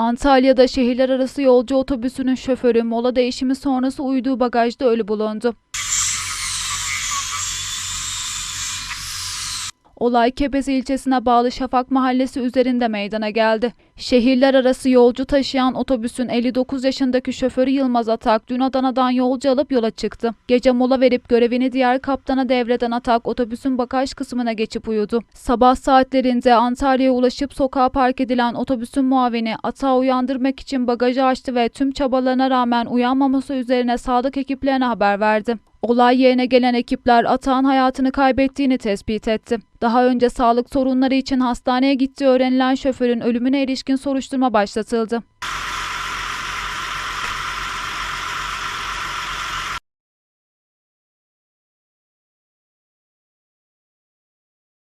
Antalya'da şehirler arası yolcu otobüsünün şoförü mola değişimi sonrası uyuduğu bagajda ölü bulundu. Olay Kepez ilçesine bağlı Şafak Mahallesi üzerinde meydana geldi. Şehirler arası yolcu taşıyan otobüsün 59 yaşındaki şoförü Yılmaz Atak dün Adana'dan yolcu alıp yola çıktı. Gece mola verip görevini diğer kaptana devreden Atak otobüsün bagaj kısmına geçip uyudu. Sabah saatlerinde Antalya'ya ulaşıp sokağa park edilen otobüsün muavini Atak'ı uyandırmak için bagajı açtı ve tüm çabalarına rağmen uyanmaması üzerine sağlık ekiplerine haber verdi. Olay yerine gelen ekipler Atağın hayatını kaybettiğini tespit etti. Daha önce sağlık sorunları için hastaneye gittiği öğrenilen şoförün ölümüne ilişkin soruşturma başlatıldı.